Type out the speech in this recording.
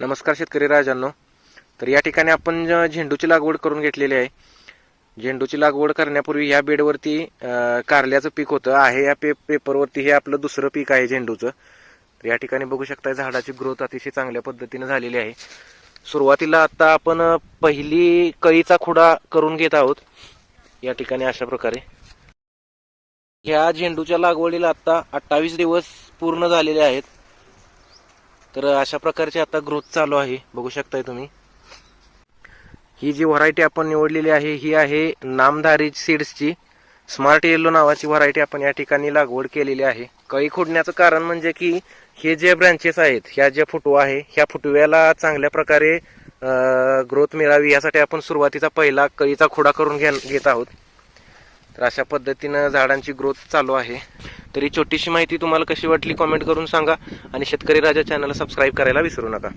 नमस्कार शेतकरी राजांनो. तर या ठिकाणी आपण झेंडूची लागवड करून घेतलेली आहे. झेंडूची लागवड करण्यापूर्वी ह्या बेडवरती कारल्याचं पीक होतं. आहे या पे पेपरवरती हे आपलं दुसरं पीक आहे झेंडूचं. तर या ठिकाणी बघू शकता झाडाची ग्रोथ अतिशय चांगल्या पद्धतीने झालेली आहे. सुरुवातीला आता आपण पहिली कळीचा खुडा करून घेत आहोत. या ठिकाणी अशा प्रकारे. ह्या झेंडूच्या लागवडीला आता अठ्ठावीस दिवस पूर्ण झालेले आहेत. तर अशा प्रकारची आता ग्रोथ चालू आहे. बघू शकताय तुम्ही. ही जी व्हरायटी आपण निवडलेली आहे ही आहे नामधारी सीड्सची स्मार्ट येलो नावाची व्हरायटी आपण या ठिकाणी लागवड केलेली आहे. कळी खोडण्याचं कारण म्हणजे की हे जे ब्रँचेस आहेत ह्या ज्या फुटवा आहे ह्या फुटव्याला चांगल्या प्रकारे ग्रोथ मिळावी यासाठी आपण सुरुवातीचा पहिला कळीचा खोडा करून घेत आहोत. तर अशा पद्धतीनं झाडांची ग्रोथ चालू आहे. तरी छोटीशी माहिती तुम्हाला कशी वाटली कॉमेंट करून सांगा. आणि शेतकरी राजा चॅनलला सबस्क्राईब करायला विसरू नका.